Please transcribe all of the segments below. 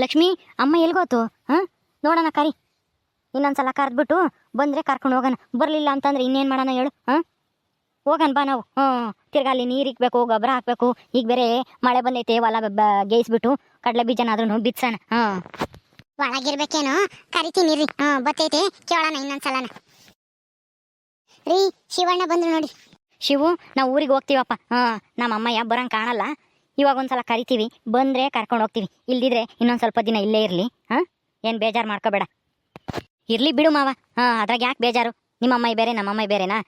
ಲಕ್ಷ್ಮಿ ಅಮ್ಮ ಎಲ್ಗೋತು? ಹಾಂ? ನೋಡೋಣ ಕರಿ. ಇನ್ನೊಂದ್ಸಲ ಕರೆದ್ಬಿಟ್ಟು ಬಂದರೆ ಕರ್ಕೊಂಡು ಹೋಗೋಣ. ಬರಲಿಲ್ಲ ಅಂತಂದ್ರೆ ಇನ್ನೇನು ಮಾಡೋಣ ಹೇಳು ಹಾಂ? ಹೋಗೋಣ ಬಾ ನಾವು. ಹ್ಞೂ ತಿರ್ಗಾ ಅಲ್ಲಿ ನೀರು ಇಕ್ಬೇಕು ಗೊಬ್ಬರ ಹಾಕ್ಬೇಕು. ಈಗ ಬೇರೆ ಮಳೆ ಬಂದೈತೆ ಹೊಲ ಗೇಯಿಸ್ಬಿಟ್ಟು ಕಡಲೆ ಬೀಜನಾದ್ರೂ ಬಿತ್ಸೋಣ. ಹಾಂ. ಒಳಗಿರ್ಬೇಕೇನೋ? ಕರಿತೀನಿ ರೀ ಹ್ಞೂ ಬತ್ತೈತೆ. ಕೇಳೋಣ ಇನ್ನೊಂದ್ಸಲನ. ರೀ ಶಿವಣ್ಣ ಬಂದ್ರು ನೋಡಿ. ಶಿವು ನಾವು ಊರಿಗೆ ಹೋಗ್ತೀವಪ್ಪ. ಹಾಂ ನಮ್ಮ ಅಮ್ಮಯ್ಯ ಬರಂಗೆ ಕಾಣಲ್ಲ. ಇವಾಗ ಒಂದ್ಸಲ ಕರಿತೀವಿ, ಬಂದರೆ ಕರ್ಕೊಂಡು ಹೋಗ್ತೀವಿ. ಇಲ್ದಿದ್ರೆ ಇನ್ನೊಂದು ಸ್ವಲ್ಪ ದಿನ ಇಲ್ಲೇ ಇರಲಿ, ಹಾಂ? ಏನು ಬೇಜಾರು ಮಾಡ್ಕೋಬೇಡ. ಇರಲಿ ಬಿಡು ಮಾವ. ಹಾಂ, ಅದ್ರಾಗ ಯಾಕೆ ಬೇಜಾರು? ನಿಮ್ಮ ಅಮ್ಮಾಯಿ ಬೇರೆ ನಮ್ಮ ಅಮ್ಮಯ್ಯ ಬೇರೆನಾ?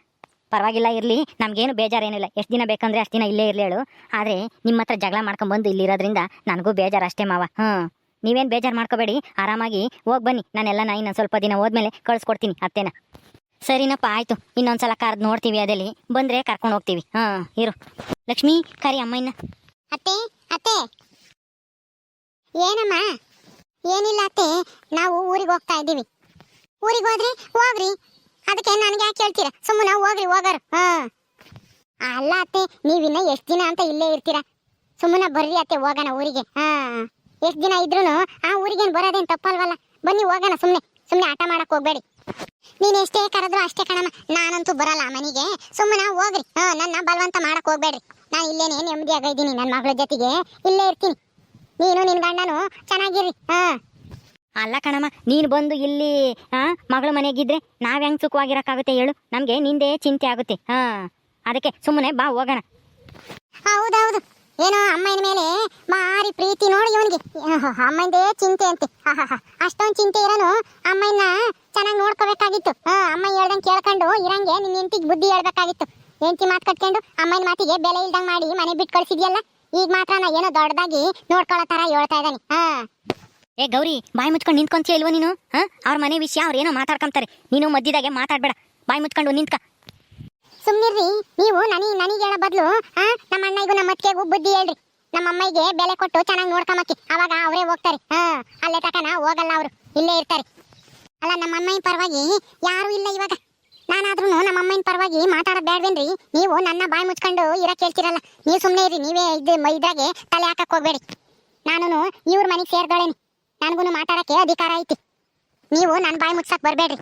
ಪರವಾಗಿಲ್ಲ, ಇರಲಿ. ನಮಗೇನು ಬೇಜಾರೇನಿಲ್ಲ. ಎಷ್ಟು ದಿನ ಬೇಕಂದ್ರೆ ಅಷ್ಟು ದಿನ ಇಲ್ಲೇ ಇರಲಿ ಹೇಳು. ಆದರೆ ನಿಮ್ಮ ಹತ್ರ ಜಗಳ ಮಾಡ್ಕೊಂಬಂದು ಇಲ್ಲಿರೋದ್ರಿಂದ ನನಗೂ ಬೇಜಾರು ಅಷ್ಟೇ ಮಾವ. ಹಾಂ. ನೀವೇನು ಬೇಜಾರು ಮಾಡ್ಕೋಬೇಡಿ. ಆರಾಮಾಗಿ ಹೋಗಿ ಬನ್ನಿ. ನಾನೆಲ್ಲ ನಾಯಿ ಇನ್ನೊಂದು ಸ್ವಲ್ಪ ದಿನ ಹೋದ್ಮೇಲೆ ಕಳಿಸ್ಕೊಡ್ತೀನಿ ಅತ್ತೇನ. ಸರಿನಪ್ಪ, ಆಯಿತು. ಇನ್ನೊಂದ್ಸಲ ಕಾರ್ದು ನೋಡ್ತೀವಿ ಅದಲ್ಲಿ ಬಂದರೆ ಕರ್ಕೊಂಡು ಹೋಗ್ತೀವಿ. ಹಾಂ, ಇರು. ಲಕ್ಷ್ಮಿ, ಕರಿ ಅಮ್ಮಯ್ಯನ. ಅತ್ತೆ ಅತ್ತೆ. ಏನಮ್ಮ? ಏನಿಲ್ಲ ಅತ್ತೆ, ನಾವು ಊರಿಗೆ ಹೋಗ್ತಾ ಇದ್ದೀವಿ. ಊರಿಗೆ ಹೋದ್ರಿ ಹೋಗ್ರಿ. ಅದಕ್ಕೆ ನನಗೆ ಯಾಕೆ ಹೇಳ್ತೀರಾ? ಸುಮ್ಮನೆ ಹೋಗ್ರಿ, ಹೋಗಾರು. ಹಾ. ಅಲ್ಲ ಅತ್ತೆ ನೀವಿನ್ನ ಎಷ್ಟು ದಿನ ಅಂತ ಇಲ್ಲೇ ಇರ್ತೀರಾ? ಸುಮ್ಮನೆ ಬರ್ರಿ ಅತ್ತೆ, ಹೋಗೋಣ ಊರಿಗೆ. ಹಾ. ಎಷ್ಟು ದಿನ ಇದ್ರೂ ಆ ಊರಿಗೇನು ಬರೋದೇನು ತಪ್ಪಲ್ವಲ್ಲ? ಬನ್ನಿ ಹೋಗೋಣ ಸುಮ್ಮನೆ ಸುಮ್ಮನೆ ಆಟ ಮಾಡಕ್ಕೆ ಹೋಗ್ಬೇಡಿ. ನೀನು ಎಷ್ಟೇ ಕರೆದ್ರು ಅಷ್ಟೇ ಕಣಮ್ಮ. ನಾನಂತೂ ಬರಲ್ಲ ಮನೆಗೆ. ಸುಮ್ಮನೆ ಹೋಗ್ರಿ. ಹಾ, ನನ್ನ ಬಲವಂತ ಮಾಡಕ್ಕೆ ಹೋಗ್ಬೇಡ್ರಿ. ನಾನು ಇಲ್ಲೇನೆ ನೆಮ್ಮದಿಯಾಗ ಇದ್ದೀನಿ ನನ್ನ ಮಗಳ ಜೊತೆಗೆ. ಇಲ್ಲೇ ಇರ್ತೀನಿ. ನೀನು ನಿನ್ ಗಂಡನು ಚೆನ್ನಾಗಿರಿ ಹಾ. ಅಲ್ಲ ಕಣಮ್ಮ ನೀನು ಬಂದು ಇಲ್ಲಿ ಹಾಂ ಮಗಳ ಮನೆಗಿದ್ರೆ ನಾವು ಹೆಂಗೆ ಸುಖವಾಗಿರೋಕ್ಕಾಗುತ್ತೆ ಹೇಳು? ನಮಗೆ ನಿಂದೆ ಚಿಂತೆ ಆಗುತ್ತೆ ಹಾಂ. ಅದಕ್ಕೆ ಸುಮ್ಮನೆ ಬಾ ಹೋಗೋಣ. ಹೌದೌದು. ಏನೋ ಅಮ್ಮನ ಮೇಲೆ ಮಾರಿ ಪ್ರೀತಿ ನೋಡಿ ಇವನಿಗೆ. ಅಮ್ಮಂದೇ ಚಿಂತೆ ಅಂತೆ. ಅಷ್ಟೊಂದು ಚಿಂತೆ ಇರೋನು ಅಮ್ಮನ್ನ ಚೆನ್ನಾಗಿ ನೋಡ್ಕೋಬೇಕಾಗಿತ್ತು. ಹಾಂ ಅಮ್ಮ ಹೇಳ್ದಂಗೆ ಕೇಳ್ಕೊಂಡು ಇರಂಗೆ ನಿನ್ನ ಹೆಂಡತಿಗೆ ಬುದ್ಧಿ ಹೇಳ್ಬೇಕಾಗಿತ್ತು. ಹೆಂಡತಿ ಮಾತು ಕಟ್ಕೊಂಡು ಅಮ್ಮನ ಮಾತಿಗೆ ಬೆಲೆ ಇಲ್ದಂಗೆ ಮಾಡಿ ಮನೆ ಬಿಟ್ಟು ಕಳಿಸಿದ್ಯಲ್ಲ ಈಗ ಮಾತ್ರ ನಾ ಏನೋ ದೊಡ್ಡದಾಗಿ ನೋಡ್ಕೊಳ್ಳೋ ತರ ಹೇಳ್ತಾ ಇದ್ದಾನೆ ಹಾ. ಏ ಗೌರಿ ಬಾಯಿ ಮುಚ್ಕೊಂಡು ನಿಂತ್ಕೊಂತೀಯ ಇಲ್ವೋ ನೀನು? ಹಾ? ಅವ್ರ ಮನೆ ವಿಷಯ ಅವ್ರು ಏನೋ ಮಾತಾಡ್ಕೊಂತಾರೆ. ನೀನು ಮಧ್ಯದಾಗೆ ಮಾತಾಡ್ಬೇಡ. ಬಾಯಿ ಮುಚ್ಕೊಂಡು ನಿಂತ್ಕ. ಸುಮ್ನಿರ್ರಿ ನೀವು ನನಗೆ ನನಗೆ ಹೇಳೋ ಬದಲು ಹಾ? ನಮ್ಮ ಅಣ್ಣಗೂ ನಮ್ಮ ಅತ್ತಿಗೆಗೂ ಬುದ್ಧಿ ಹೇಳ್ರಿ. ನಮ್ಮ ಅಮ್ಮೈಗೆ ಬೆಲೆ ಕೊಟ್ಟು ಚೆನ್ನಾಗಿ ನೋಡ್ಕೊಂಬಕ್ಕೆ ಅವಾಗ ಅವರೇ ಹೋಗ್ತಾರೆ. ಹಾ? ಅಲ್ಲೇ ತಕನ ಹೋಗಲ್ಲ ಅವರು. ಇಲ್ಲೇ ಇರ್ತಾರೆ. ಅಲ್ಲ ನಮ್ಮ ಅಮ್ಮಾಯಿ ಪರವಾಗಿ ಯಾರು ಇಲ್ಲ ಇವಾಗ. ನಾನಾದ್ರೂ ನಮ್ಮ ಅಮ್ಮನ ಪರವಾಗಿ ಮಾತಾಡೋದು ಬೇಡವೇನ್ರಿ ನೀವು ನನ್ನ ಬಾಯಿ ಮುಚ್ಕೊಂಡು ಇರಕ್ಕೆ ಹೇಳ್ತಿರಲ್ಲ. ನೀವು ಸುಮ್ಮನೆ ಇರಿ, ನೀವೇ ಇದು ಇದ್ರಾಗೆ ತಲೆ ಹಾಕಕ್ ಹೋಗ್ಬೇಡಿ. ನಾನು ಇವ್ರ ಮನೆಗೆ ಸೇರ್ದೋಳೇನಿ. ನನಗೂ ಮಾತಾಡಕ್ಕೆ ಅಧಿಕಾರ ಐತಿ. ನೀವು ನನ್ನ ಬಾಯಿ ಮುಚ್ಚಕ್ ಬರಬೇಡ್ರಿ.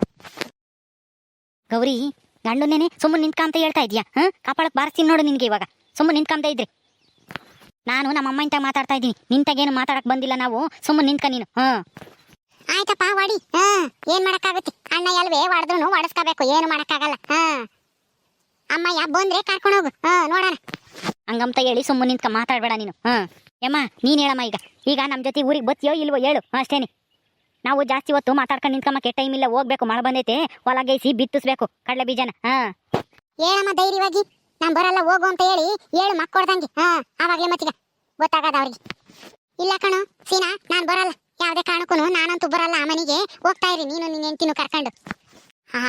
ಗೌರಿ ಗಂಡನೇನೆ ಸುಮ್ಮನೆ ನಿಂತ್ಕಂತ ಹೇಳ್ತಾ ಇದೀಯಾ? ಹಾಂ? ಕಾಪಾಡಕ್ ಬಾರಿಸ್ತೀನಿ ನೋಡು ನಿನಗೆ ಇವಾಗ. ಸುಮ್ಮನೆ ನಿಂತ್ಕಂತ ಇದ್ರಿ. ನಾನು ನಮ್ಮ ಅಮ್ಮ ಇಂತ ಮಾತಾಡ್ತಾ ಇದ್ದೀನಿ. ನಿಂತಾಗೇನು ಮಾತಾಡಕ್ಕೆ ಬಂದಿಲ್ಲ ನಾವು. ಸುಮ್ಮನೆ ನಿಂತ್ಕ ನೀನು. ಹಾಂ. ಆಯ್ತಪ್ಪ, ಹೊಡಿ. ಹಾ, ಏನ್ ಮಾಡಕ್ಕಾಗುತ್ತೆ? ಅಣ್ಣ ಎಲ್ವೇ ಹೊಡೆದ್ರು ಹೊಡಸ್ಕೋಬೇಕು, ಏನು ಮಾಡಕ್ಕಾಗಲ್ಲ. ಅಮ್ಮ, ಯಾ, ಬಂದ್ರೆ ಕರ್ಕೊಂಡು ಹೋಗು. ಹಾ, ನೋಡೋಣ. ಹಂಗಂತ ಹೇಳಿ ಸುಮ್ಮನೆ ನಿಂತ್ಕ, ಮಾತಾಡ್ಬೇಡ ನೀನು. ಹಾಂ. ಯಮ್ಮ, ನೀನ್ ಹೇಳಮ್ಮ ಈಗ. ಈಗ ನಮ್ಮ ಜೊತೆ ಊರಿಗೆ ಬತ್ತಿಯೋ ಇಲ್ವೋ ಹೇಳು. ಅಷ್ಟೇನೆ. ನಾವು ಜಾಸ್ತಿ ಹೊತ್ತು ಮಾತಾಡ್ಕೊಂಡು ನಿಂತ್ಕೊಂಬಕ್ಕೆ ಟೈಮ್ ಇಲ್ಲ ಹೋಗ್ಬೇಕು, ಮಳೆ ಬಂದೈತೆ. ಹೊಲ ಗೈಸಿ ಬಿತ್ತಿಸ್ಬೇಕು, ಕಡಲೆ ಬೀಜನ. ಹಾ. ಹೇಳಮ್ಮ, ಧೈರ್ಯವಾಗಿ. ನಾನ್ ಬರಲ್ಲ, ಹೋಗು ಅಂತ ಹೇಳಿ ಹೇಳು ಮಕ್ಕೊಡ್ದಂಗೆ. ಹಾ, ಆವಾಗ್ಲೇ ಮತ್ತೀಗ ಗೊತ್ತಾಗದ ಅವ್ರಿಗೆ. ಇಲ್ಲ ಕಣೋ, ಸೀನಾ, ನಾನ್ ಬರಲ್ಲ. ಯಾವ್ದೇ ಕಾರಣಕ್ಕೂ ನಾನಂತೂ ಬರಲ್ಲ ಆ ಮನೆಗೆ. ಹೋಗ್ತಾ ಇರಿ, ನೀನು ನಿನ್ನ ಹೆಂಡ್ತಿನೂ ಕರ್ಕೊಂಡು.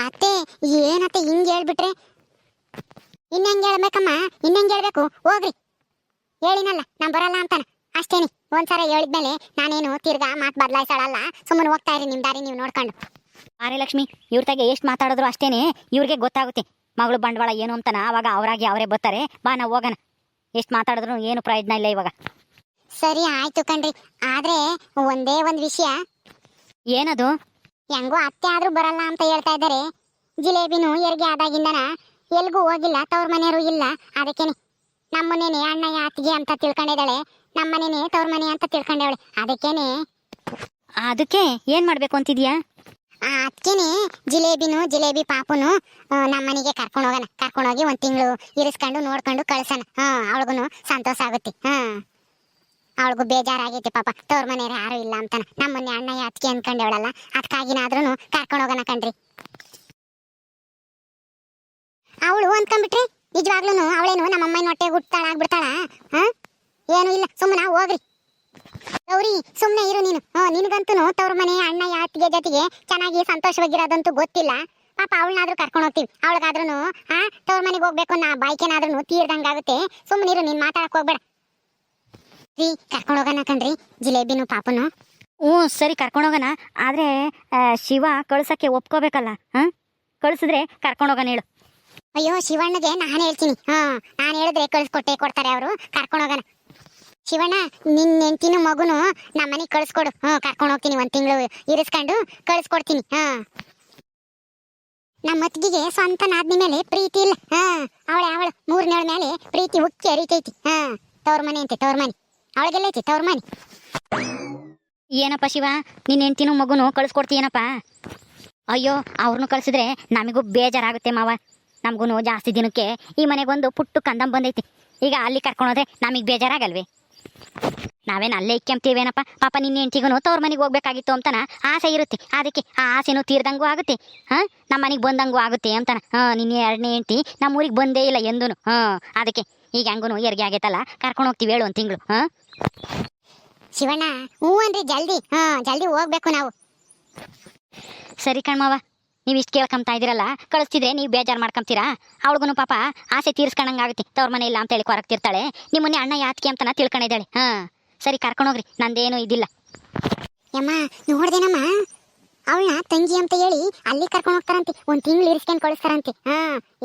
ಅತ್ತೆ, ಏನತ್ತೆ ಹಿಂಗೆ ಹೇಳ್ಬಿಟ್ರೆ? ಇನ್ನೆಂಗೆ ಹೇಳ್ಬೇಕಮ್ಮ? ಇನ್ನೆಂಗೆ ಹೇಳ್ಬೇಕು? ಹೋಗ್ರಿ. ಹೇಳಿನಲ್ಲ, ನಾನ್ ಬರಲ್ಲ ಅಂತಾನೆ. ಅಷ್ಟೇನಿ. ಒಂದ್ಸಲ ಹೇಳಿದ್ಮೇಲೆ ನಾನೇನು ತಿರ್ಗಾ ಮಾತು ಬದಲಾಯಿಸಲ್ಲ ಸುಮ್ಮನೆ ಹೋಗ್ತಾ ಇರಿ, ನಿಮ್ ದಾರಿ ನೀವು ನೋಡ್ಕೊಂಡು. ಆರೆ ಲಕ್ಷ್ಮಿ ಇವ್ರ ತಾಗೆ ಎಷ್ಟು ಮಾತಾಡಿದ್ರು ಅಷ್ಟೇನೆ ಇವ್ರಿಗೆ ಗೊತ್ತಾಗುತ್ತೆ. ಮಗಳು ಬಂಡವಾಳ ಏನು ಅಂತಾನ, ಅವಾಗ ಅವರಾಗಿ ಅವರೇ ಬರ್ತಾರೆ. ಬಾ, ನಾವು ಹೋಗೋಣ. ಎಷ್ಟು ಮಾತಾಡಿದ್ರು ಏನು ಪ್ರಯೋಜನ ಇಲ್ಲ ಇವಾಗ. ಸರಿ ಆಯ್ತು ಕಣ್ರಿ. ಆದ್ರೆ ಒಂದೇ ಒಂದ್ ವಿಷಯ. ಏನದು? ಹೆಂಗೋ ಅತ್ತೆ ಆದ್ರೂ ಬರಲ್ಲ ಅಂತ ಹೇಳ್ತಾ ಇದ್ದಾರೆ. ಜಿಲೇಬಿನು ಎರಿಗೆ ಆದಾಗಿಂದನ ಎಲ್ಗೂ ಹೋಗಿಲ್ಲ ತವ್ರ ಮನೆಯವರು ಇಲ್ಲ. ಅದಕ್ಕೇನೆ. ನಮ್ಮನೇನೆ ಅಣ್ಣಯ್ಯ ಅತ್ತಿಗೆ ಅಂತ ತಿಳ್ಕೊಂಡಿದ್ದಾಳೆ. ನಮ್ಮನೇನೆ ತವ್ರ ಮನೆ ಅಂತ ತಿಳ್ಕೊಂಡವಳೆ. ಅದಕ್ಕೇನೆ. ಅದಕ್ಕೆ ಏನ್ ಮಾಡಬೇಕು ಅಂತಿದ್ಯಾ? ಆ ಅತ್ತಿಗೆನೆ ಜಿಲೇಬಿನು ಜಿಲೇಬಿ ಪಾಪುನು ನಮ್ಮ ನಮ್ಮನೆಗೆ ಕರ್ಕೊಂಡು ಹೋಗೋಣ. ಕರ್ಕೊಂಡು ಹೋಗಿ ಒಂದ್ ತಿಂಗಳು ಇರಿಸ್ಕೊಂಡು ನೋಡ್ಕೊಂಡು ಕಳ್ಸೋಣ. ಹಾ ಅವಳಿಗೂ ಸಂತೋಷ ಆಗುತ್ತೆ. ಹಾ. ಅವಳಿಗೂ ಬೇಜಾರಾಗೈತಿ ಪಾಪ. ತವ್ರ ಮನೆಯವ್ರು ಯಾರು ಇಲ್ಲ ಅಂತಾನ. ನಮ್ಮನ್ನೆ ಅಣ್ಣಯ್ಯ ಅತ್ತಿಗೆ ಅನ್ಕೊಂಡವಳಲ್ಲ. ಅದಕ್ಕಾಗಿನಾದ್ರೂ ಕರ್ಕೊಂಡು ಹೋಗೋಣ ಕಣ್ರಿ. ಅವಳು ಅಂದ್ಕೊಂಡ್ಬಿಟ್ರಿ ನಿಜವಾಗ್ಲೂ ಅವಳೇನು ನಮ್ಮ ಅಮ್ಮನ ಹೊಟ್ಟೆ ಹುಟ್ಟಾಳ ಆಗ್ಬಿಡ್ತಾಳ ಏನು ಇಲ್ಲ. ಸುಮ್ಮನೆ ಹೋಗ್ರಿ. ಗೌರಿ ಸುಮ್ಮನೆ ಇರು ನೀನು. ಹ್ಞೂ ನಿನಗಂತೂ ತವ್ರ ಮನೆ, ಅಣ್ಣ ಅತ್ತಿಗೆ ಜೊತೆಗೆ ಚೆನ್ನಾಗಿ ಸಂತೋಷವಾಗಿರೋದಂತೂ ಗೊತ್ತಿಲ್ಲ. ಪಾಪ ಅವಳನ್ನಾದ್ರೂ ಕರ್ಕೊಂಡು ಹೋಗ್ತೀವಿ. ಅವಳಿಗಾದ್ರೂ ಹಾ ತವ್ರ ಮನೆಗೆ ಹೋಗ್ಬೇಕು ನಾ ಬಾಯ್ಕೆನಾದ್ರೂ ತೀರ್ದಂಗಾಗುತ್ತೆ. ಸುಮ್ಮನೆ ಇರು, ನೀನು ಮಾತಾಡಕ್ಕೆ ಹೋಗ್ಬೇಡ. ರೀ ಕರ್ಕೊಂಡು ಹೋಗೋಣ ಕಣ್ರಿ ಜಿಲೇಬಿನು ಪಾಪನು. ಹ್ಞೂ ಸರಿ ಕರ್ಕೊಂಡೋಗೋಣ ಆದರೆ ಶಿವ ಕಳ್ಸಕ್ಕೆ ಒಪ್ಕೋಬೇಕಲ್ಲ ಹಾಂ? ಕಳಿಸಿದ್ರೆ ಕರ್ಕೊಂಡೋಗೋಣ ಹೇಳು. ಅಯ್ಯೋ ಶಿವಣ್ಣಗೆ ನಾನು ಹೇಳ್ತೀನಿ. ಹಾ ನಾನು ಹೇಳಿದ್ರೆ ಕಳಿಸ್ಕೊಟ್ಟೆ ಕೊಡ್ತಾರೆ ಅವರು. ಕರ್ಕೊಂಡು ಹೋಗೋಣ. ಶಿವಣ್ಣ ನಿನ್ನ ಹೆಂಡತಿನ ಮಗುನು ನಮ್ಮನೆಗೆ ಕಳ್ಸ್ಕೊಡು. ಹ್ಞೂ ಕರ್ಕೊಂಡು ಹೋಗ್ತೀನಿ ಒಂದ್ ತಿಂಗಳು ಇರಿಸ್ಕೊಂಡು ಕಳ್ಸ್ಕೊಡ್ತೀನಿ ಹಾ. ನಮ್ಮ ಅತ್ತಿಗೆಗೆ ಸ್ವಂತ ನಾದ್ನಿ ಮೇಲೆ ಪ್ರೀತಿ ಇಲ್ಲ. ಹಾ ಅವಳೆ ಅವಳು ಮೂರನೇಳ ಮೇಲೆ ಪ್ರೀತಿ ಉಕ್ಕಿ ಹರಿತೈತಿ ಹಾ ತವ್ರ ಮನೆ ಅಂತೆ ತವ್ರ ಮನೆ. ಅವಳಿಗೆಲ್ಲ ಐತಿ, ತವ್ರ ಮನೆ. ಏನಪ್ಪ ಶಿವ ನಿನ್ನ ಹೆಂಡತಿನೂ ಮಗುನು ಕಳಿಸ್ಕೊಡ್ತೀಯನಪ್ಪ ಅಯ್ಯೋ ಅವ್ರನ್ನೂ ಕಳ್ಸಿದ್ರೆ ನಮಗೂ ಬೇಜಾರಾಗುತ್ತೆ ಮಾವ. ನಮಗೂ ಜಾಸ್ತಿ ದಿನಕ್ಕೆ ಈ ಮನೆಗೊಂದು ಪುಟ್ಟು ಕಂದಂ ಬಂದೈತಿ. ಈಗ ಅಲ್ಲಿ ಕರ್ಕೊಂಡೋದ್ರೆ ನಮಗೆ ಬೇಜಾರಾಗಲ್ವೇ? ನಾವೇನು ಅಲ್ಲೇ ಏನಪ್ಪ ಪಾಪ ನಿನ್ನ ಹೆಂಡತಿಗೂ ತವ್ರ ಮನೆಗೆ ಹೋಗ್ಬೇಕಾಗಿತ್ತು ಅಂತನ ಆಸೆ ಇರುತ್ತೆ. ಅದಕ್ಕೆ ಆ ಆಸೆನೂ ತೀರ್ದಂಗೂ ಆಗುತ್ತೆ. ಹಾಂ? ನಮ್ಮ ಮನೆಗೆ ಬಂದಂಗೂ ಆಗುತ್ತೆ ಅಂತಾನ. ಹಾಂ ನಿನ್ನ ಎರಡನೇ ಹೆಂಡ್ತಿ ನಮ್ಮ ಊರಿಗೆ ಬಂದೇ ಇಲ್ಲ ಎಂದೂ ಹಾಂ, ಅದಕ್ಕೆ ಈಗ ಹೆಂಗೂ ಹೆರಿಗೆ ಆಗೈತಲ್ಲ ಕರ್ಕೊಂಡು ಹೋಗ್ತೀವಿ ಹೇಳು ಒಂದು ತಿಂಗಳು ಹಾಂ? ಶಿವಣ್ಣ ಹ್ಞೂ ಅಂದ್ರೆ ಜಲ್ದಿ ಹಾ ಜಲ್ದಿ ಹೋಗ್ಬೇಕು ನಾವು. ಸರಿ ಕಣ್ಮವ ನೀವು ಇಷ್ಟು ಕೇಳ್ಕೊಂತಾ ಇದ್ದೀರಲ್ಲ ಕಳಿಸ್ತಿದ್ರೆ ನೀವು ಬೇಜಾರು ಮಾಡ್ಕೊಂತೀರಾ ಅವಳಿಗೂ ಪಾಪ ಆಸೆ ತೀರ್ಸ್ಕೊಂಡಂಗಾಗುತ್ತೆ ತವ್ರ ಮನೆ ಇಲ್ಲ ಅಂತೇಳಿ ಕೊರಗ್ತಿರ್ತಾಳೆ ನಿಮ್ಮನ್ನೇ ಅಣ್ಣ ಯಾತ್ಕೆ ಅಂತನ ತಿಳ್ಕೊಂಡಿದ್ದಾಳೆ ಹಾಂ? ಸರಿ ಕರ್ಕೊಂಡೋಗ್ರಿ ನಂದೇನು ಇದಿಲ್ಲ. ಯಮ್ಮ ನೋಡ್ದೇನಮ್ಮ ಅವಳನ್ನ ತಂಗಿ ಅಂತ ಹೇಳಿ ಅಲ್ಲಿ ಕರ್ಕೊಂಡು ಹೋಗ್ತಾರಂತೆ ಒಂದ್ ತಿಂಗಳು ಇರಿಸ್ಕೊಂಡು ಕಳಿಸ್ತಾರಂತೆ ಹಾ?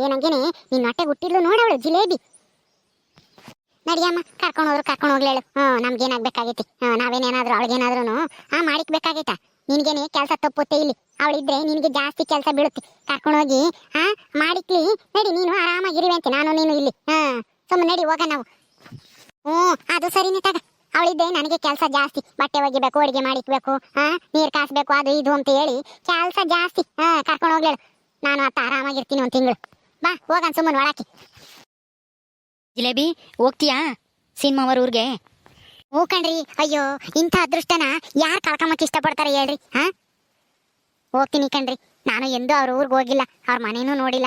ಏನಂಗೇನೆ ನಿನ್ನ ಹೊಟ್ಟೆ ಹುಟ್ಟಿದ್ಲು ನೋಡವಳು ಜಿಲೇಬಿ. ನಡಿಯಮ್ಮ, ಕರ್ಕೊಂಡು ಹೋದ್ರು, ಕರ್ಕೊಂಡು ಹೋಗ್ಲೇಳು. ಹ್ಞೂ ನಮ್ಗೇನಾಗ್ಬೇಕಾಗೈತಿ ಹ್ಞೂ, ನಾವೇನೇನಾದ್ರು, ಅವಳಿಗೇನಾದ್ರೂ ಹಾ, ಮಾಡಿಕ್ಬೇಕಾಗೈತಾ? ನಿನ್ಗೇನೆ ಕೆಲಸ ತಪ್ಪುತ್ತೆ ಇಲ್ಲಿ. ಅವಳಿದ್ರೆ ನಿನಗೆ ಜಾಸ್ತಿ ಕೆಲಸ ಬೀಳುತ್ತೆ. ಕರ್ಕೊಂಡು ಹೋಗಿ, ಹಾ, ಮಾಡಿಕ್ಲಿ. ನಡಿ, ನೀನು ಆರಾಮಾಗಿರುವಂತೆ ನಾನು ನೀನು ಇಲ್ಲಿ. ಹಾ ಸುಮ್ಮನೆ ನಡಿ, ಹೋಗ ನಾವು. ಹ್ಞೂ, ಅದು ಸರಿನೇ ತಗ. ಅವಳಿದ್ದೆ ನನಗೆ ಕೆಲಸ ಜಾಸ್ತಿ. ಬಟ್ಟೆ ಒಗಿಬೇಕು, ಅಡಿಗೆ ಮಾಡಿಕ್ಬೇಕು, ಹಾ, ನೀರ್ ಕಾಸ್ಬೇಕು, ಅದು ಇದು ಅಂತ ಹೇಳಿ ಕೆಲಸ ಜಾಸ್ತಿ. ಹಾ, ಕರ್ಕೊಂಡು ಹೋಗ್ಲೇಳು. ನಾನು ಅತ್ತ ಆರಾಮಾಗಿರ್ತೀನಿ ಒಂದು ತಿಂಗಳು. ಬಾ, ಹೋಗನ್ ಸುಮ್ಮನೆ ಒಳಕ್ಕೆ. ಜಿಲೇಬಿ, ಹೋಗ್ತೀಯಾ? ಸಿನಿಮಾವರ ಊರಿಗೆ. ಹ್ಞೂ ಅಯ್ಯೋ, ಇಂಥ ಅದೃಷ್ಟನ ಯಾರು ಕಳ್ಕೊಂಬಕ್ಕೆ ಇಷ್ಟಪಡ್ತಾರೆ ಹೇಳ್ರಿ, ಹಾ? ಹೋಗ್ತೀನಿ ಕಣ್ರಿ, ನಾನು ಎಂದೂ ಅವ್ರ ಊರಿಗೆ ಹೋಗಿಲ್ಲ, ಅವ್ರ ಮನೇನೂ ನೋಡಿಲ್ಲ.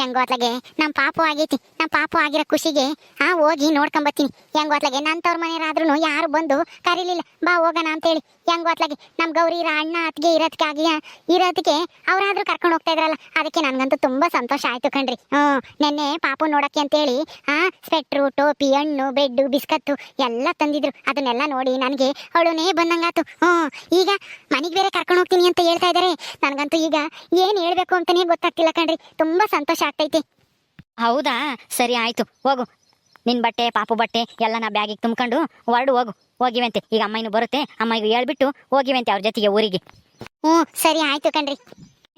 ಹೆಂಗೋ ಅತ್ಲಾಗೆ ನಮ್ಮ ಪಾಪು ಆಗೈತಿ ನಮ್ಮ ಪಾಪು ಆಗಿರೋ ಖುಷಿಗೆ, ಆ, ಹೋಗಿ ನೋಡ್ಕೊಂಬತ್ತೀನಿ. ಹೆಂಗೋ ಅತ್ಲಾಗೆ ನಂತವ್ರ ಮನೆಯವ್ರಾದ್ರೂ ಯಾರು ಬಂದು ಕರೀಲಿಲ್ಲ. ಬಾ, ಹೋಗೋಣ ಅಂತೇಳಿ. ಹೆಂಗೋ ಅತ್ಲಾಗೆ ನಮ್ಮ ಗೌರಿ ಇರೋ ಅಣ್ಣ ಅತ್ತಿಗೆ ಇರೋದಕ್ಕೆ ಆಗಿ ಇರೋದಕ್ಕೆ ಅವರಾದ್ರೂ ಕರ್ಕೊಂಡು ಹೋಗ್ತಾ ಇದ್ರಲ್ಲ. ಅದಕ್ಕೆ ನನಗಂತೂ ತುಂಬಾ ಸಂತೋಷ ಆಯ್ತು ಕಣ್ರಿ. ಹ್ಞೂ, ನೆನ್ನೆ ಪಾಪು ನೋಡಕ್ಕೆ ಅಂತೇಳಿ, ಆ ಸ್ವೆಟ್ರು ಟೋಪಿ, ಹಣ್ಣು ಬೆಡ್ಡು ಬಿಸ್ಕತ್ತು ಎಲ್ಲ ತಂದಿದ್ರು. ಅದನ್ನೆಲ್ಲ ನೋಡಿ ನನಗೆ ಅವಳುನೇ ಬಂದಂಗಾತು. ಹ್ಞೂ, ಈಗ ಮನೆಗೆ ಬೇರೆ ಕರ್ಕೊಂಡು ಹೋಗ್ತೀನಿ ಅಂತ ಹೇಳ್ತಾ ಇದ್ದಾರೆ ನನಗಂತೂ ಈಗ ಏನು ಹೇಳಬೇಕು ಅಂತಲೇ ಗೊತ್ತಾಗ್ತಿಲ್ಲ ಕಣ್ರಿ. ತುಂಬಾ ಸಂತೋಷ ಆಗ್ತೈತಿ. ಹೌದಾ? ಸರಿ ಆಯ್ತು. ಹೋಗು. ನಿನ್ ಬಟ್ಟೆ ಪಾಪು ಬಟ್ಟೆ ಎಲ್ಲ ನಾ ಬ್ಯಾಗಿಗೆ ತುಂಬ್ಕೊಂಡು ಹೊರಡು ಹೋಗು. ಹೋಗಿವಂತೆ. ಈಗ ಅಮ್ಮನೂ ಬರುತ್ತೆ. ಅಮ್ಮಗೂ ಹೇಳ್ಬಿಟ್ಟು ಹೋಗಿವಂತೆ ಅವ್ರ ಜೊತೆಗೆ ಊರಿಗೆ. ಹ್ಞೂ ಸರಿ ಆಯ್ತು ಕಣ್ರಿ.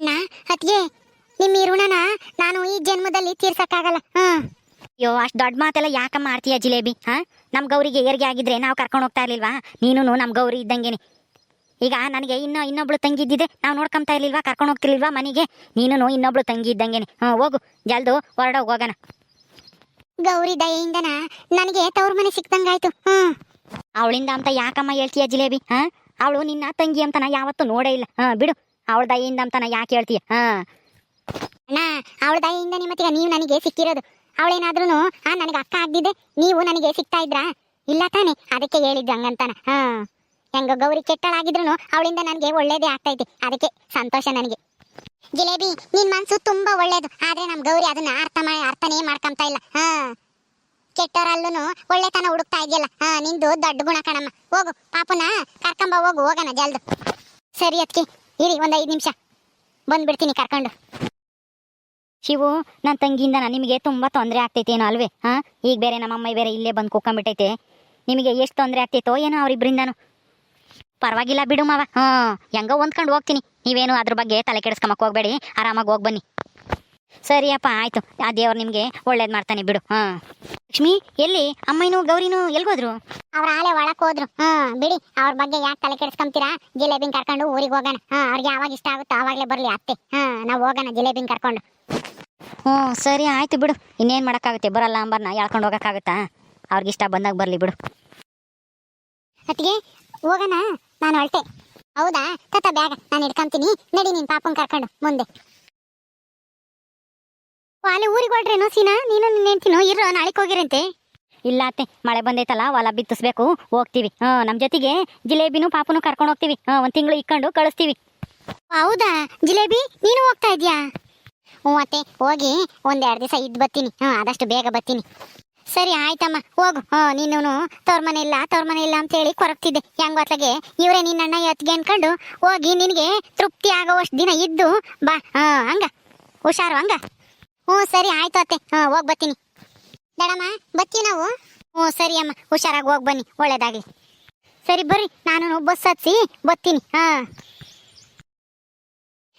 ನಾ ಅತ್ತಿಗೆ ನಿಮ್ಮ ಈ ಋಣನ ನಾನು ಈ ಜನ್ಮದಲ್ಲಿ ತೀರ್ಸಕ್ಕಾಗಲ್ಲ. ಹ್ಞೂ. ಅಯ್ಯೋ ಅಷ್ಟು ದೊಡ್ಡ ಮಾತೆಲ್ಲ ಯಾಕಮ್ಮ ಮಾಡ್ತೀಯ ಜಿಲೇಬಿ ಹಾಂ? ನಮ್ಮ ಗೌರಿಗೆ ಏರಿಗೆ ಆಗಿದ್ರೆ ನಾವು ಕರ್ಕೊಂಡು ಹೋಗ್ತಾ ಇರ್ಲಿಲ್ವಾ? ನೀನು ನಮ್ಮ ಗೌರಿ ಇದ್ದಂಗೆನೆ. ಈಗ ನನಗೆ ಇನ್ನೂ ಇನ್ನೊಬ್ಳು ತಂಗಿ ಇದ್ದಿದೆ ನಾವು ನೋಡ್ಕೊಂತ ಇರ್ಲಿಲ್ವಾ? ಕರ್ಕೊಂಡು ಹೋಗ್ತಿರ್ಲಿಲ್ವಾ ಮನೆಗೆ? ನೀನು ಇನ್ನೊಬ್ಳು ತಂಗಿ ಇದ್ದಂಗೆನೆ ಹಾಂ ಹೋಗು. ಜಲ್ದು ಹೊರಡೋಗಿ ಹೋಗೋಣ. ಗೌರಿ ದಯೆಯಿಂದನ ನನಗೆ ತವ್ರ ಮನೆ ಸಿಕ್ತಂಗಾಯ್ತು ಹ್ಮ್. ಅವಳಿಂದ ಅಂತ ಯಾಕಮ್ಮ ಹೇಳ್ತೀಯ ಜಿಲೇಬಿ? ಹಾ? ಅವಳು ನಿನ್ನ ತಂಗಿ ಅಂತನ ಯಾವತ್ತೂ ನೋಡೇ ಇಲ್ಲ. ಹಾ ಬಿಡು. ಅವಳ ದಯೆಯಿಂದ ನಾ ಯಾಕೆ ಹೇಳ್ತೀಯ? ಹಾ. ಅಣ್ಣ ಅವಳ ದಯೆಯಿಂದ ನಿಮ್ಮತ್ತೀಗ ನೀವು ನನಗೆ ಸಿಕ್ಕಿರೋದು. ಅವಳೇನಾದ್ರೂ ಆ ನನಗೆ ಅಕ್ಕ ಆಗ್ದಿದೆ ನೀವು ನನಗೆ ಸಿಗ್ತಾ ಇದ್ರಾ? ಇಲ್ಲ ತಾನೆ? ಅದಕ್ಕೆ ಹೇಳಿದ್ದು ಹಂಗಂತಾನ ಹಾ. ಹೆಂಗ ಗೌರಿ ಕೆಟ್ಟಳಾಗಿದ್ರು ಅವಳಿಂದ ನನಗೆ ಒಳ್ಳೇದೇ ಆಗ್ತೈತಿ. ಅದಕ್ಕೆ ಸಂತೋಷ ನನಗೆ. ಜಿಲೇಬಿ ನಿನ್ ಮನ್ಸು ತುಂಬಾ ಒಳ್ಳೇದು. ಆದ್ರೆ ನಮ್ ಗೌರಿ ಅದನ್ನ ಅರ್ಥ ಮಾಡಿ ಅರ್ಥನೇ ಮಾಡ್ಕೊಂತ ಇಲ್ಲ. ಹಾ. ಕೆಟ್ಟವರಲ್ಲೂ ಒಳ್ಳೆತನ ಹುಡುಕ್ತಾ ಇದೆಯಲ್ಲ. ಹಾ, ನಿಂದು ದೊಡ್ಡ ಗುಣ ಕಣಮ್ಮ. ಹೋಗು, ಪಾಪನ ಕರ್ಕೊಂಬ ಹೋಗು, ಹೋಗೋಣ ಜಲ್ದು. ಸರಿ ಅದಕ್ಕೆ ಇರಿ, ಒಂದ್ ಐದು ನಿಮಿಷ. ಬಂದ್ಬಿಡ್ತೀನಿ ಕರ್ಕೊಂಡು. ಶಿವು ನನ್ನ ತಂಗಿಯಿಂದ ನಿಮಗೆ ತುಂಬಾ ತೊಂದರೆ ಆಗ್ತೈತೇನೋ ಅಲ್ವೇ? ಹಾ? ಈಗ ಬೇರೆ ನಮ್ಮಮ್ಮ ಬೇರೆ ಇಲ್ಲೇ ಬಂದು ಕೂಕೊಂಬಿಟ್ಟೈತೆ ನಿಮಗೆ ಎಷ್ಟು ತೊಂದರೆ ಆಗ್ತೈತೋ ಏನೋ ಅವ್ರಿಬ್ರಿಂದನು. ಪರವಾಗಿಲ್ಲ ಬಿಡು ಮಾವ. ಹ್ಮ್ ಹೆಂಗೋ ಹೊಂದ್ಕೊಂಡು ಹೋಗ್ತೀನಿ. ನೀವೇನು ಅದ್ರ ಬಗ್ಗೆ ತಲೆ ಕೆಡಿಸ್ಕೊಂಬಕ್ಕೆ ಹೋಗ್ಬೇಡಿ. ಆರಾಮಾಗಿ ಹೋಗಿ ಬನ್ನಿ. ಸರಿಯಪ್ಪ ಆಯ್ತು. ಆ ದೇವ್ರು ನಿಮಗೆ ಒಳ್ಳೇದು ಮಾಡ್ತಾನೆ ಬಿಡು. ಹಾಂ ಲಕ್ಷ್ಮಿ ಎಲ್ಲಿ? ಅಮ್ಮನೂ ಗೌರಿನೂ ಎಲ್ಗೋದ್ರು? ಅವ್ರ ಆಲೆ ಒಳಕ್ ಹೋದ್ರು. ಹ್ಮ್ ಬಿಡಿ. ಅವ್ರ ಬಗ್ಗೆ ಯಾಕೆ ತಲೆ ಕೆಡಿಸ್ಕೊಂತೀರಾ ಜಿಲೇಬಿನ್ ಕರ್ಕೊಂಡು ಊರಿಗೆ ಹೋಗೋಣ. ಹಾ ಅವ್ರಿಗೆ ಯಾವಾಗ ಇಷ್ಟ ಆಗುತ್ತೋ ಅವಾಗ್ಲೇ ಬರ್ಲಿ ಅತ್ತೆ. ಹಾ ನಾವು ಹೋಗೋಣ ಜಿಲೇಬಿನ್ ಕರ್ಕೊಂಡು. ಹ್ಞೂ ಸರಿ ಆಯ್ತು ಬಿಡು. ಇನ್ನೇನು ಮಾಡೋಕ್ಕಾಗುತ್ತೆ? ಬರಲ್ಲ ಅಂಬರ್ನ ಎಳ್ಕೊಂಡು ಹೋಗೋಕ್ಕಾಗುತ್ತಾ? ಅವ್ರಿಗೆ ಇಷ್ಟ ಬಂದಾಗ ಬರಲಿ ಬಿಡು. ಅತ್ತಿಗೆ ಹೋಗೋಣ. ನಾನು ಹೊರಟೆ. ಹೌದಾ? ತತ್ತ ಬ್ಯಾಗ, ನಾನು ಇಟ್ಕೊಂತೀನಿ ನಡಿ ನೀನ್ ಪಾಪನ್ ಕರ್ಕೊಂಡು, ಮುಂದೆ. ಅಲ್ಲಿ ಊರಿಗೆ ಹೊರಟ್ರೇನೋ ಸೀನಾ? ನೀನು ನಿನ್ನ ಹೆಂಡ್ತಿನೋ? ಇರೋ ನಾಳೆಗೆ ಹೋಗಿರಂತೆ. ಇಲ್ಲ ಅತ್ತೆ, ಮಳೆ ಬಂದೈತಲ್ಲ, ಹೊಲ ಬಿತ್ತಿಸ್ಬೇಕು, ಹೋಗ್ತೀವಿ. ಹಾಂ ನಮ್ಮ ಜೊತೆಗೆ ಜಿಲೇಬಿನೂ ಪಾಪನು ಕರ್ಕೊಂಡು ಹೋಗ್ತೀವಿ. ಹಾಂ, ಒಂದು ತಿಂಗಳು ಇಕ್ಕೊಂಡು ಕಳಿಸ್ತೀವಿ. ಹೌದಾ? ಜಿಲೇಬಿ, ನೀನು ಹೋಗ್ತಾ ಇದ್ಯಾ? ಹ್ಞೂ ಅತ್ತೆ, ಹೋಗಿ ಒಂದೆರಡು ದಿವಸ ಇದ್ದು ಬರ್ತೀನಿ. ಹ್ಞೂ ಆದಷ್ಟು ಬೇಗ ಬರ್ತೀನಿ. ಸರಿ, ಆಯ್ತಮ್ಮ. ಹೋಗು. ನೀನು ತವ್ರ ಮನೆ ಇಲ್ಲ, ತವ್ರ ಮನೆ ಇಲ್ಲ ಅಂತ ಹೇಳಿ ಕೊರಗ್ತಿದ್ದೆ. ಹೆಂಗ್ ಹೊತ್ಲಾಗೆ ಇವ್ರೆ ನಿನ್ನ ಅಣ್ಣ ಎತ್ಗೆ ಅನ್ಕೊಂಡು ಹೋಗಿ ನಿನಗೆ ತೃಪ್ತಿ ಆಗೋವಷ್ಟು ದಿನ ಇದ್ದು ಬಾ. ಹಾ, ಹಂಗ. ಹುಷಾರು, ಹಂಗ. ಹ್ಞೂ, ಸರಿ, ಆಯ್ತು ಅತ್ತೆ. ಹಾಂ, ಹೋಗಿ ಬರ್ತೀನಿ. ದಡಮ್ಮ ಬರ್ತೀವಿ ನಾವು? ಹ್ಞೂ, ಸರಿ ಅಮ್ಮ. ಹುಷಾರಾಗಿ ಹೋಗಿ ಬನ್ನಿ, ಒಳ್ಳೇದಾಗಲಿ. ಸರಿ, ಬರ್ರಿ. ನಾನು ಬಸ್ ಹತ್ಸಿ ಬರ್ತೀನಿ. ಹಾ.